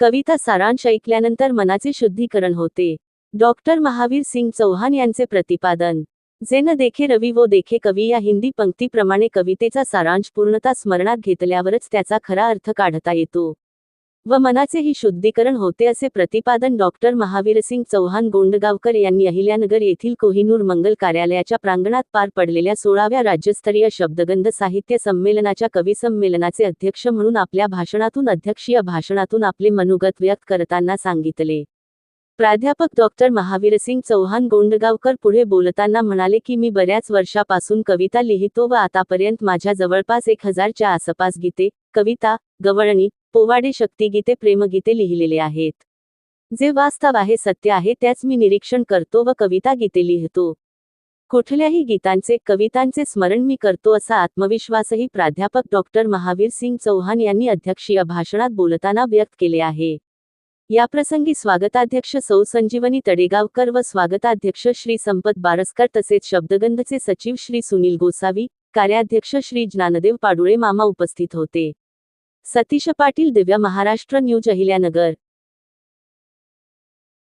कविता सारांश ऐकल्यानंतर मनाचे शुद्धीकरण होते. डॉक्टर महावीर सिंग चौहान यांचे प्रतिपादन. जे न देखे रवी वो देखे कवी या हिंदी पंक्तीप्रमाणे कवितेचा सारांश पूर्णता स्मरणात घेतल्यावरच त्याचा खरा अर्थ काढता येतो. व मनाचेही शुद्धीकरण होते असे प्रतिपादन डॉक्टर महावीरसिंग चौहान गोंडगावकर यांनी अहिल्यानगर येथील कोहिनूर मंगल कार्यालयाच्या प्रांगणात पार पडलेल्या सोळाव्या राज्यस्तरीय शब्दगंध साहित्य संमेलनाच्या कविसंमेलनाचे अध्यक्ष म्हणून आपल्या भाषणातून अध्यक्षीय भाषणातून आपले मनोगत व्यक्त करताना सांगितले. प्राध्यापक डॉक्टर महावीरसिंग चौहान गोंडगावकर पुढे बोलताना म्हणाले की मी बऱ्याच वर्षापासून कविता लिहितो व आतापर्यंत माझ्या जवळपास एक हजारच्या आसपास गीते कविता गवळणी पोवाडे शक्तिगीते प्रेमगीते लिहिलेले आहेत. जे वास्तव आहे सत्य आहे त्याच मी निरीक्षण करतो व कविता गीते लिहितो. कुठल्याही गीतांचे कवितांचे स्मरण मी करतो असा आत्मविश्वासही प्राध्यापक डॉक्टर महावीर सिंग चौहान यांनी अध्यक्षीय भाषणात बोलताना व्यक्त केले आहे. याप्रसंगी स्वागताध्यक्ष सौ संजीवनी तडेगावकर व स्वागताध्यक्ष श्री संपत बारसकर तसेच शब्दगंधचे सचिव श्री सुनील गोसावी कार्याध्यक्ष श्री ज्ञानदेव पाडुळे मामा उपस्थित होते. सतीश पाटील दिव्य महाराष्ट्र न्यूज अहिल्यानगर.